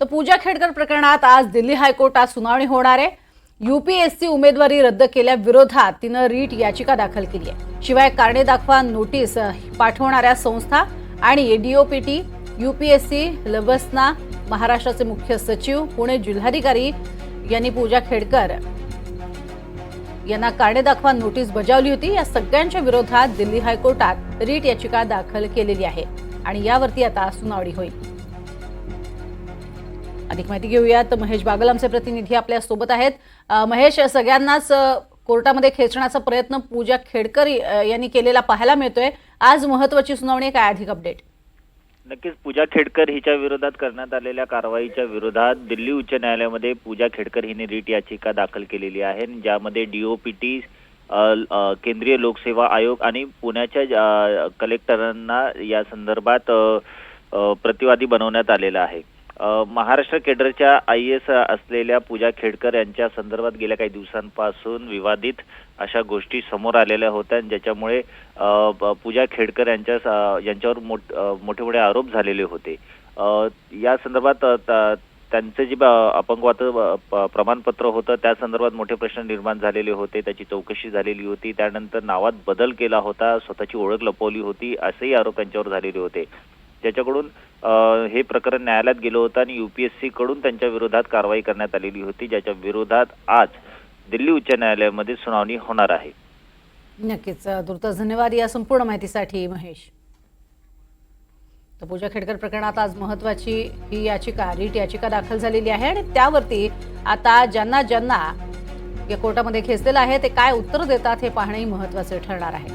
तर पूजा खेडकर प्रकरणात आज दिल्ली हायकोर्टात सुनावणी होणार आहे. युपीएससी उमेदवारी रद्द केल्याविरोधात तिनं रीट याचिका दाखल केली आहे. शिवाय कारणे दाखवा नोटीस पाठवणाऱ्या संस्था आणि डीओपीटी युपीएससी लबसना महाराष्ट्राचे मुख्य सचिव पुणे जिल्हाधिकारी यांनी पूजा खेडकर यांना कारणे दाखवा नोटीस बजावली होती. या सगळ्यांच्या विरोधात दिल्ली हायकोर्टात रीट याचिका दाखल केलेली आहे आणि यावरती आता सुनावणी होईल. अधिक माहिती घेऊयात. महेश बागल आमचे प्रतिनिधी आपल्यासोबत आहेत. महेश सगळ्यांनाच कोर्टामध्ये खेचण्याचा प्रयत्न पूजा खेडकर यांनी केलेला पाहायला मिळतोय. आज महत्वाची सुनावणी काय अधिक अपडेट नक्कीच पूजा खेडकर हिच्या विरोधात करण्यात आलेल्या कारवाईच्या विरोधात दिल्ली उच्च न्यायालयामध्ये पूजा खेडकर हिने रीट याचिका दाखल केलेली आहे. ज्यामध्ये डीओपीटी केंद्रीय लोकसेवा आयोग आणि पुण्याच्या कलेक्टरांना या संदर्भात प्रतिवादी बनवण्यात आलेला आहे. महाराष्ट्र केडरच्या आय एस असलेल्या पूजा खेडकर यांच्या संदर्भात गेल्या काही दिवसांपासून विवादित अशा गोष्टी समोर आलेल्या होत्या ज्याच्यामुळे पूजा खेडकर यांच्या यांच्यावर मोठ मोठे मोठे आरोप झालेले होते. या संदर्भात त्यांचं जे ब- प- प्रमाणपत्र होतं त्या संदर्भात मोठे प्रश्न निर्माण झालेले होते त्याची चौकशी झालेली होती त्यानंतर नावात बदल केला होता स्वतःची ओळख लपवली होती असेही आरोप त्यांच्यावर झालेले होते. ज्याच्याकडून हे प्रकरण न्यायालयात गेलं होतं आणि युपीएससी कडून त्यांच्या विरोधात कारवाई करण्यात आलेली होती ज्याच्या विरोधात आज दिल्ली उच्च न्यायालयामध्ये सुनावणी होणार आहे. नक्कीच अ, धन्यवाद या संपूर्ण माहितीसाठी महेश. तर पूजा खेडकर प्रकरणात आज महत्वाची ही याचिका रीट याचिका दाखल झालेली आहे आणि त्यावरती आता ज्यांना ज्यांना या कोर्टामध्ये खेचलेलं आहे ते काय उत्तर देतात हे पाहणंही महत्त्वाचे ठरणार आहे.